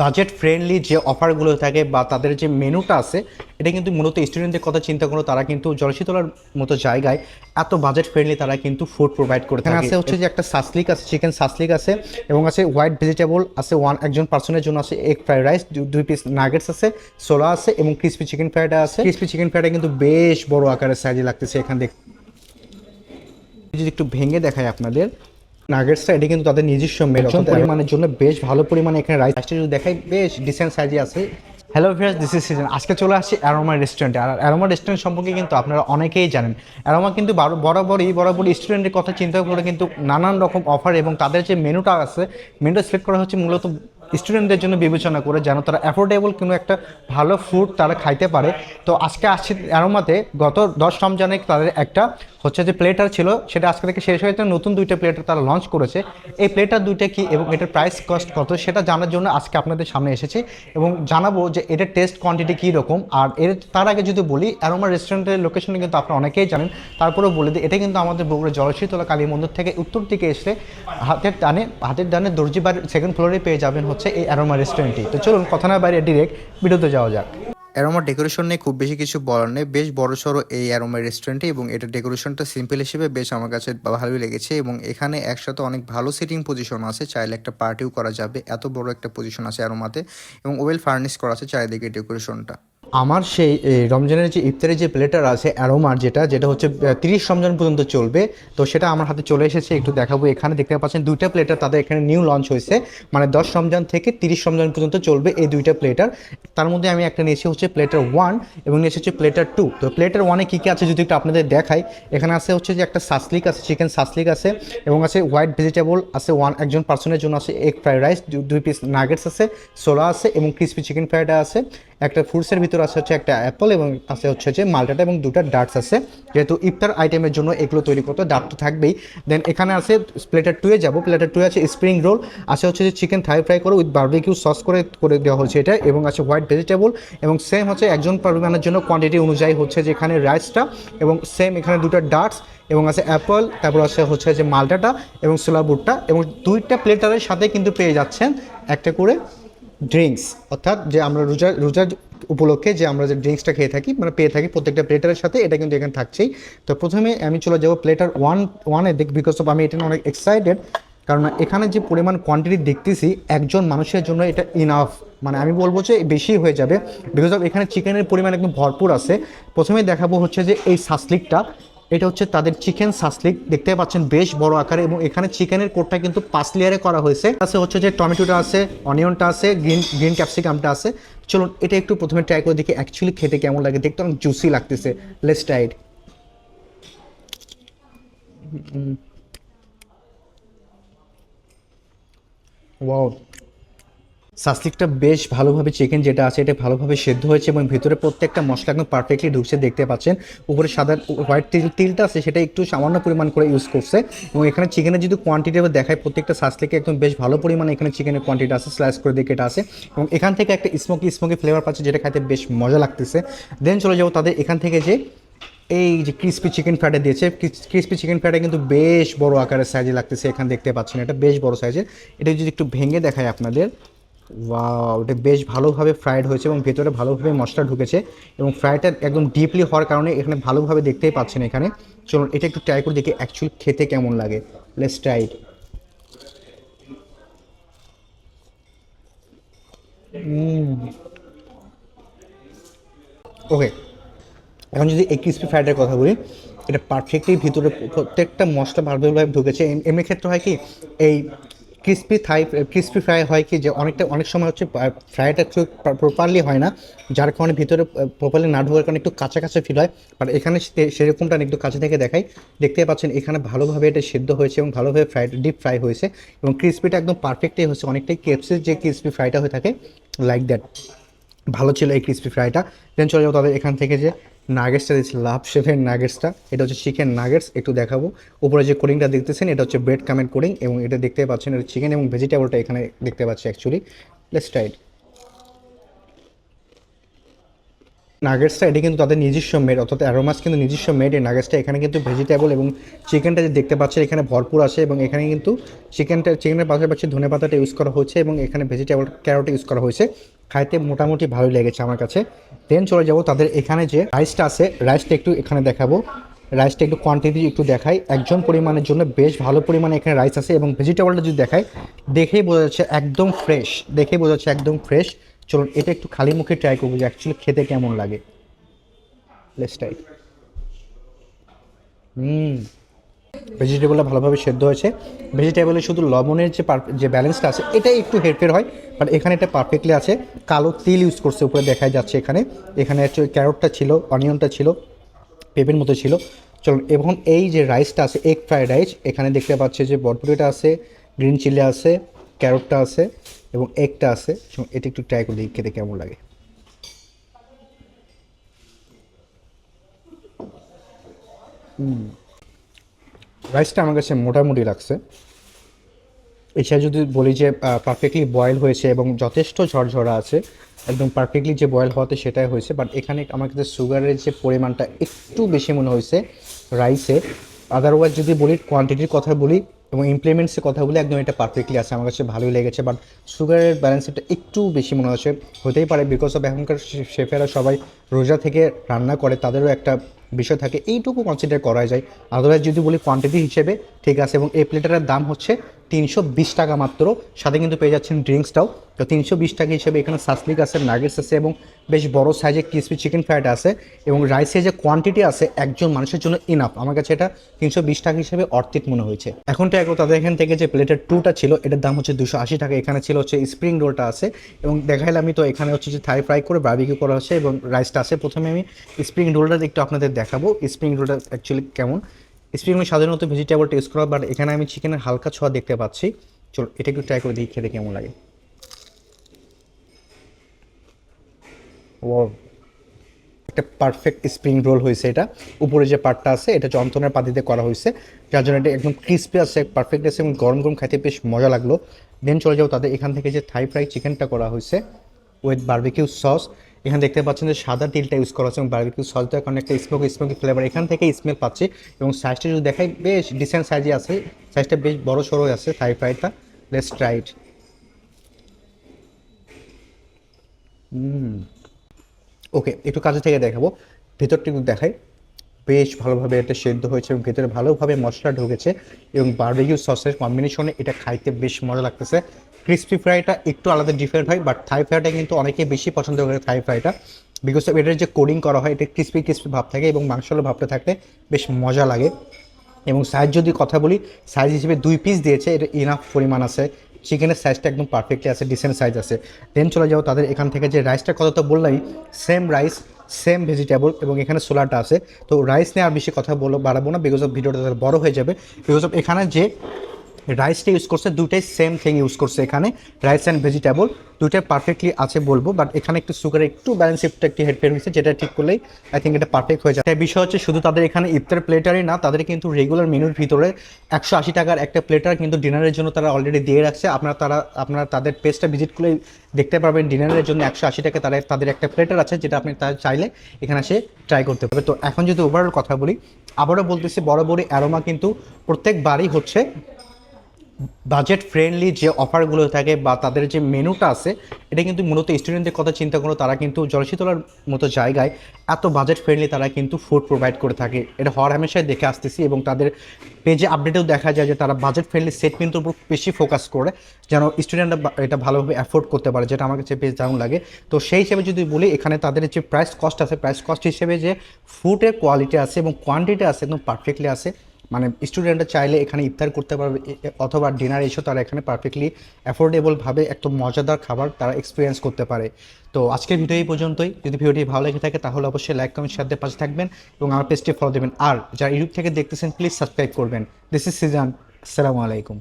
Budget friendly যে অফারগুলো থাকে বা তাদের যে মেনুটা আছে এটা কিন্তু মূলত স্টুডেন্টদের কথা চিন্তা করো তারা কিন্তু জলশীতলার মতো জায়গায় এত বাজেট ফ্রেন্ডলি তারা কিন্তু ফুড প্রোভাইড করে থাকে। আছে হচ্ছে যে একটা সাসলিক আছে চিকেন সাসলিক আছে এবং আছে হোয়াইট ভেজিটেবল আছে ওয়ান একজন পার্সনের জন্য আছে এগ ফ্রাইড রাইস দুই পিস নাগেটস আছে সোলা আছে এবং ক্রিসপি চিকেন ফ্রাইড আছে। ক্রিসপি চিকেন ফ্রাইডা কিন্তু বেশ বড় আকারের সাইজে লাগতেছে এখান থেকে যদি একটু ভেঙে দেখায় আপনাদের নাগেটসটা এটা কিন্তু তাদের নিজস্ব মেরকম পরিমাণের জন্য বেশ ভালো পরিমাণে এখানে রাইসটা যদি দেখাই বেশ ডিসেন্ট সাইজে আছে। Hello viewers this is Sizan আজকে চলে আসছি অ্যারোমা রেস্টুরেন্টে আর অ্যারোমা রেস্টুরেন্ট সম্পর্কে কিন্তু আপনারা অনেকেই জানেন। অ্যারোমা কিন্তু বারো- বরাবরই বরাবরই স্টুডেন্টের কথা চিন্তা করে কিন্তু নানান রকম অফার এবং তাদের যে মেনুটা আছে মেনুটা সিলেক্ট করা হচ্ছে মূলত স্টুডেন্টদের জন্য বিবেচনা করে যেন তারা অ্যাফোর্ডেবল কোনো একটা ভালো ফুড তারা খাইতে পারে। তো আজকে আসছে অ্যারোমাতে, গত দশ রমজানে তাদের একটা হচ্ছে যে প্লেটার ছিল, সেটা আজকে থেকে শেষ হয়েছে, নতুন দুইটা প্লেটার তারা লঞ্চ করেছে। এই প্লেটার দুইটা কি এবং এটার প্রাইস কস্ট কত সেটা জানার জন্য আজকে আপনাদের সামনে এসেছে এবং জানাব যে এটার টেস্ট কোয়ান্টিটি কী রকম। আর এর তার আগে যদি বলি, অ্যারোমা রেস্টুরেন্টের লোকেশনে কিন্তু আপনারা অনেকেই জানেন, তারপরেও বলে দিই, এটা কিন্তু আমাদের বগুড়া জলশীতলা কালী মন্দির থেকে উত্তর দিকে এসে হাতের ডানে হাতের ডানে দর্জি বাড়ির সেকেন্ড ফ্লোরে পেয়ে যাবেন হচ্ছে এই অ্যারোমা রেস্টুরেন্টটি তো চলুন কথা না বাইরে ডিরেক্ট ভিডিওতে যাওয়া যাক। অ্যারোমা ডেকোরেশন নিয়ে খুব বেশি কিছু বলার নেই। বেশ বড় সড়ো এই অ্যারোমা রেস্টুরেন্টে এবং এটা ডেকোরেশনটা সিম্পল হিসেবে বেশ আমার কাছে ভালোই লেগেছে এবং এখানে একসাথে অনেক ভালো সিটিং পজিশন আছে। চাইলে একটা পার্টিও করা যাবে। এত বড় একটা পজিশন আছে অ্যারোমাতে এবং ওয়েল ফার্নিশ করা আছে চারিদিকে ডেকোরেশনটা আমার সেই রমজানের যে ইফতারের যে প্লেটার আছে অ্যারোমার যেটা যেটা হচ্ছে তিরিশ রমজান পর্যন্ত চলবে, তো সেটা আমার হাতে চলে এসেছে, একটু দেখাবো এখানে, দেখতে পাচ্ছেন দুইটা প্লেটার তাদের এখানে নিউ লঞ্চ হয়েছে মানে দশ রমজান থেকে তিরিশ রমজান পর্যন্ত চলবে এই দুইটা প্লেটার তার মধ্যে আমি একটা নিয়েছি হচ্ছে প্লেটার ওয়ান এবং নিয়েছি হচ্ছে প্লেটার টু তো প্লেটার ওয়ানে কী কী আছে যদি একটু আপনাদের দেখাই, এখানে আছে হচ্ছে যে একটা সাসলিক আছে চিকেন সাসলিক আছে এবং আছে হোয়াইট ভেজিটেবল আছে ওয়ান একজন পার্সনের জন্য আছে এগ ফ্রাইড রাইস দুই পিস নাগেটস আছে সোলা আছে এবং ক্রিসপি চিকেন ফ্রাইডা আছে একটা ফ্রুটসের ভিতর আছে হচ্ছে একটা অ্যাপল এবং আছে হচ্ছে যে মালটাটা এবং দুটা ডার্টস আছে। যেহেতু ইফতার আইটেমের জন্য এগুলো তৈরি করতে ডার্ট তো থাকবেই। দেন এখানে আছে প্লেটার টুয়ে যাব। প্লেটার টুয়ে আছে স্প্রিং রোল, আছে হচ্ছে যে চিকেন থাই ফ্রাই করে উইথ বার্বিকিউ সস করে করে দেওয়া হচ্ছে এটা এবং আছে হোয়াইট ভেজিটেবল এবং সেম হচ্ছে একজন পরিমাণের জন্য কোয়ান্টিটি অনুযায়ী হচ্ছে যে এখানে রাইসটা এবং সেম এখানে দুটো ডার্টস এবং আছে অ্যাপল, তারপর আছে হচ্ছে যে মালটাটা এবং সোলা বুটটা এবং দুইটা প্লেটারের সাথে কিন্তু পেয়ে যাচ্ছেন একটা করে। ড্রিঙ্কস অর্থাৎ যে আমরা রোজা রোজার উপলক্ষে যে আমরা যে ড্রিঙ্কসটা খেয়ে থাকি মানে পেয়ে থাকি প্রত্যেকটা প্লেটারের সাথে, এটা কিন্তু এখানে থাকছেই। তো প্রথমে আমি চলে যাব প্লেটার ওয়ান ওয়ানে দেখ বিকজ অফ আমি এটা অনেক এক্সাইটেড কারণ এখানে যে পরিমাণ কোয়ান্টিটি দেখতেছি, একজন মানুষের জন্য এটা ইনাফ মানে আমি বলব যে বেশি হয়ে যাবে বিকজ অফ এখানে চিকেনের পরিমাণ একদম ভরপুর আছে। প্রথমে দেখাবো হচ্ছে যে এই সাসলিকটা এটা হচ্ছে তাদের চিকেন সাসলিক। দেখতে পাচ্ছেন বেশ বড় আকারে এবং এখানে চিকেনের কোটটা কিন্তু পাঁচ লেয়ারে করা হয়েছে। আছে হচ্ছে যে টমেটোটা আছে, অনিয়নটা আছে, গ্রিন গ্রিন ক্যাপসিকামটা আছে। চলুন, এটা একটু প্রথমে ট্রাই করে দেখি অ্যাকচুয়ালি খেতে কেমন লাগে। দেখতে অনেক জুসি লাগতেছে। লেস টাইড ওয়াও সাসলিকটা বেশ ভালোভাবে চিকেন যেটা আছে, এটা ভালোভাবে সেদ্ধ হয়েছে এবং ভিতরে প্রত্যেকটা মশলা একদম পারফেক্টলি ঢুকছে, দেখতে পাচ্ছেন। উপরে সাদা হোয়াইট তিল, তিলটা আছে, সেটা একটু সামান্য পরিমাণ করে ইউজ করছে। এবং এখানে চিকেনের যদি কোয়ান্টিটি দেখায় প্রত্যেকটা সাসলিকে একদম বেশ ভালো পরিমাণে এখানে চিকেনের কোয়ান্টিটি আছে স্লাইস করে দিয়ে এটা আছে। এবং এখান থেকে একটা স্মোকি স্মোকি ফ্লেভার পাচ্ছে, যেটা খাইতে বেশ মজা লাগতেছে। দেন চলে যাব তাদের এখান থেকে যে, এই যে ক্রিসপি চিকেন ফ্রাইডে দিয়েছে। ক্রিসপি চিকেন ফ্রাইডে কিন্তু বেশ বড় আকারের সাইজে লাগতেছে, এখানে দেখতে পাচ্ছেন, এটা বেশ বড় সাইজের এটা যদি একটু ভেঙে দেখায় আপনাদের। ওয়াও এটা বেশ ভালোভাবে ফ্রাইড হয়েছে এবং ভেতরে ভালোভাবে মশলা ঢুকেছে এবং ফ্রাইটা একদম ডিপলি হওয়ার কারণে এখানে ভালোভাবে দেখতেই পাচ্ছেন এখানে। চলুন, এটা একটু ট্রাই করে দেখি অ্যাকচুয়ালি খেতে কেমন লাগে। লেস ট্রাই ওকে এখন যদি এই ক্রিসপি ফ্রাইডের কথা বলি, এটা পারফেক্টলি ভিতরে প্রত্যেকটা মশলা ভালোভাবে ঢুকেছে। এম- এমনি ক্ষেত্রে হয় কি, এই ক্রিসপি থাই ক্রিসপি ফ্রাই হয় কি যে অনেকটা, অনেক সময় হচ্ছে ফ্রাইটা একটু প্রপারলি হয় না, যার কারণে ভিতরে প্রপারলি না ঢোকার কারণে একটু কাঁচা কাঁচা ফিল হয়। বাট এখানে সেরকমটা একটু কাছে থেকে দেখাই। দেখতে পাচ্ছেন এখানে ভালোভাবে এটা সেদ্ধ হয়েছে এবং ভালোভাবে ফ্রাই ডিপ ফ্রাই হয়েছে এবং ক্রিসপিটা একদম পারফেক্টই হয়েছে। অনেকটাই কেপসির যে ক্রিসপি ফ্রাইটা হয়ে থাকে লাইক দ্যাট ভালো ছিল এই ক্রিসপি ফ্রাইটা দেন চলে যাব তাদের এখান থেকে যে নাগেটসটা দিয়েছে লাভ শেফের নাগেটসটা এটা হচ্ছে চিকেন নাগেটস একটু দেখাবো। উপরে যে কোডিংটা দেখতেছেন, এটা হচ্ছে ব্রেড কামেন্ট কোডিং এবং এটা দেখতে পাচ্ছেন, এটা চিকেন এবং ভেজিটেবলটা এখানে দেখতে পাচ্ছি অ্যাকচুয়ালি লেটস টাইট নাগেটসটা এটা কিন্তু তাদের নিজস্ব মেড অর্থাৎ অ্যারোমাস কিন্তু নিজস্ব মেড এই নাগেটসটা এখানে কিন্তু ভেজিটেবল এবং চিকেনটা যে দেখতে পাচ্ছেন, এখানে ভরপুর আছে এবং এখানে কিন্তু চিকেনটা চিকেনের পাশাপাশি ধনে পাতাটা ইউজ করা হয়েছে এবং এখানে ভেজিটেবল ক্যারোট ইউজ করা হয়েছে। খাইতে মোটামুটি ভালোই লেগেছে আমার কাছে। দেন চলে যাব তাদের এখানে যে রাইসটা আছে রাইসটা একটু এখানে দেখাবো। রাইসটা একটু কোয়ান্টিটি একটু দেখাই। একজন পরিমাণের জন্য বেশ ভালো পরিমাণে এখানে রাইস আছে এবং ভেজিটেবলটা যদি দেখাই, দেখেই বোঝা যাচ্ছে একদম ফ্রেশ দেখেই বোঝা যাচ্ছে একদম ফ্রেশ চলুন, এটা একটু খালি মুখে ট্রাই করব যে অ্যাকচুয়ালি খেতে কেমন লাগে। লেটস ট্রাই হুম। ভেজিটেবলটা ভালোভাবে সেদ্ধ হয়েছে। ভেজিটেবলে শুধু লবণের যে যে ব্যালেন্সটা আছে, এটাই একটু হেরফের হয় বাট এখানে এটা পারফেক্টলি আছে। কালো তিল ইউজ করছে, উপরে দেখা যাচ্ছে এখানে। এখানে হচ্ছে ক্যারটটা ছিল অনিয়নটা ছিল, পেঁপের মতো ছিল। চলুন, এবং এই যে রাইসটা আছে এগ ফ্রাইড রাইস এখানে দেখতে পাচ্ছে যে বটবটিটা আছে গ্রিন চিলি আছে ক্যারটটা আছে, এবং এগটা আছে। এটা একটু ট্রাই করে খেতে কেমন লাগে। রাইসটা আমার কাছে মোটামুটি লাগছে। এছাড়া যদি বলি যে পারফেক্টলি বয়েল হয়েছে এবং যথেষ্ট ঝরঝরা আছে, একদম পারফেক্টলি যে বয়েল হওয়াতে সেটাই হয়েছে বাট এখানে আমার কাছে সুগারের যে পরিমাণটা একটু বেশি মনে হয়েছে রাইসে আদারওয়াইজ যদি বলি কোয়ান্টিটির কথা বলি এবং ইমপ্লিমেন্টসের কথা বলে একদম এটা পারফেক্টলি আছে। আমার কাছে ভালোই লেগেছে বাট সুগারের ব্যালেন্সটা একটু বেশি মনে হচ্ছে। হতেই পারে বিকজ অফ এখনকার শেফেরা সবাই রোজা থেকে রান্না করে, তাদেরও একটা বিষয় থাকে। এইটুকু কনসিডার করা যায়। আদারওয়াইজ যদি বলি কোয়ান্টিটি হিসেবে ঠিক আছে, এবং এই প্লেটারের দাম হচ্ছে তিনশো বিশ টাকা মাত্র। সাথে কিন্তু পেয়ে যাচ্ছেন ড্রিঙ্কসটাও। তো তিনশো বিশ টাকা হিসেবে এখানে সাসলিক আছে, নাগেটস আছে এবং বেশ বড় সাইজের ক্রিসপি চিকেন ফ্রাইড আছে এবং রাইসের যে কোয়ান্টিটি আছে, একজন মানুষের জন্য ইনাফ আমার কাছে এটা তিনশো বিশ টাকা হিসেবে অর্থিক মনে হয়েছে। এখন তো এখন তাদের এখান থেকে যে প্লেটের টুটা ছিল, এটার দাম হচ্ছে দুশো আশি টাকা। এখানে ছিল হচ্ছে স্প্রিং রোলটা আছে এবং দেখাইলাম আমি তো এখানে হচ্ছে যে থাই ফ্রাই করে বার্বিকিউ করা হচ্ছে এবং রাইসটা আছে। প্রথমে আমি স্প্রিং রোলটা একটু আপনাদের দেখাবো। স্প্রিং রোলটা অ্যাকচুয়ালি কেমন? স্প্রিং সাধারণত ভেজিটেবল টেস্ট করা বাট এখানে আমি চিকেনের হালকা ছোঁয়া দেখতে পাচ্ছি। চলো এটা একটু ট্রাই করে দেখি খেতে কেমন লাগে। ও একটা পারফেক্ট স্প্রিং রোল হয়েছে এটা। উপরে যে পার্টটা আছে, এটা যন্ত্রণার পাতিতে করা হয়েছে। যার জন্য এটা একদম ক্রিস্পি আছে পারফেক্ট আছে এবং গরম গরম খাইতে বেশ মজা লাগল। দেন চলে যাও তাদের এখান থেকে যে থাই ফ্রাই চিকেনটা করা হয়েছে উইথ বার্বিকিউ সস এখানে দেখতে পাচ্ছেন যে সাদা তিলটা ইউজ করা হচ্ছে এবং বার্বিকিউ সস দেওয়ার একটা স্মোকি স্মোকি ফ্লেভার এখান থেকে স্মেল পাচ্ছি এবং সাইজটা যদি দেখাই, বেশ ডিসেন্ট সাইজে আছে। সাইজটা বেশ বড় সড়ো আছে থাই ফ্রাইটা লেটস ট্রাই ইট ওকে একটু কাছে থেকে দেখাবো। ভেতরটা দেখাই। বেশ ভালোভাবে এটা সেদ্ধ হয়েছে এবং ভেতরে ভালোভাবে মশলা ঢুকেছে এবং বারবিকিউ সসের কম্বিনেশনে এটা খাইতে বেশ মজা লাগতেছে। ক্রিস্পি ফ্রাইটা একটু আলাদা ডিফারেন্ট হয় বাট থাই ফ্রাইটা কিন্তু অনেকে বেশি পছন্দ করে থাই ফ্রাইটা বিকজ অফ এটার যে কোডিং করা হয়, এটা ক্রিস্পি ক্রিস্পি ভাব থাকে এবং মাংসের ভাবটা থাকলে বেশ মজা লাগে। এবং সাইজ যদি কথা বলি সাইজ হিসেবে দুই পিস দিয়েছে, এটা ইনাফ পরিমাণ আছে। চিকেনের সাইজটা একদম পারফেক্টলি আছে ডিসেন্ট সাইজ আছে। দেন চলে যাও তাদের এখান থেকে যে রাইসটার কথা তো বললাই সেম রাইস সেম ভেজিটেবল এবং এখানে সোলাটা আছে। তো রাইস নিয়ে আর বেশি কথা বলো, বাড়াবো না বিকজ অফ ভিডিওটা বড় হয়ে যাবে। বিকজ অফ এখানে যে রাইসটা ইউজ করছে দুটাই সেম থিং ইউজ করছে এখানে। রাইস অ্যান্ড ভেজিটেবল দুটাই পারফেক্টলি আছে বলব বাট এখানে একটু সুগার একটু ব্যালেন্স একটু একটি হেডফেয়ার হয়েছে, যেটা ঠিক করলেই আই থিঙ্ক এটা পারফেক্ট হয়ে যায়। তাই বিষয় হচ্ছে শুধু তাদের এখানে ইফতার প্লেটারই না, তাদের কিন্তু রেগুলার মেনুর ভিতরে একশো আশি টাকার একটা প্লেটার কিন্তু ডিনারের জন্য তারা অলরেডি দিয়ে রাখছে। আপনারা তারা, আপনারা তাদের পেজটা ভিজিট করলে দেখতে পারবেন ডিনারের জন্য একশো আশি টাকা তারা তাদের একটা প্লেটার আছে, যেটা আপনি তার চাইলে এখানে এসে ট্রাই করতে পারবে তো এখন যদি ওভারঅল কথা বলি, আবারও বলতেছি বড় বড় অ্যারোমা কিন্তু প্রত্যেকবারই হচ্ছে বাজেট ফ্রেন্ডলি যে অফারগুলো থাকে বা তাদের যে মেনুটা আছে, এটা কিন্তু মূলত স্টুডেন্টদের কথা চিন্তা করো, তারা কিন্তু জলশীতলার মতো জায়গায় এত বাজেট ফ্রেন্ডলি তারা কিন্তু ফুড প্রোভাইড করে থাকে। এটা হর হামেশাই দেখে আসতেছি এবং তাদের পেজে আপডেটেও দেখা যায় যে তারা বাজেট ফ্রেন্ডলি সেট কিন্তু উপর বেশি ফোকাস করে, যেন স্টুডেন্টরা এটা ভালোভাবে অ্যাফোর্ড করতে পারে, যেটা আমার কাছে বেশ দারুণ লাগে। তো সেই হিসেবে যদি বলি, এখানে তাদের যে প্রাইস কস্ট আছে প্রাইস কস্ট হিসেবে যে ফুডের কোয়ালিটি আছে এবং কোয়ান্টিটি আছে, একদম পারফেক্টলি আছে। মানে স্টুডেন্টরা চাইলে এখানে ইফতার করতে পারবে অথবা ডিনার এসেও তারা এখানে পারফেক্টলি অ্যাফোর্ডেবলভাবে একদম মজাদার খাবার তারা এক্সপিরিয়েন্স করতে পারে। তো আজকের ভিডিও এই পর্যন্তই। যদি ভিডিওটি ভালো লেগে থাকে তাহলে অবশ্যই লাইক কমেন্ট সাথে পাশে থাকবেন এবং আমার পেজটি ফলো দেবেন। আর যারা ইউটিউব থেকে দেখতেছেন প্লিজ সাবস্ক্রাইব করবেন। দিস ইজ সিজান আসসালামু আলাইকুম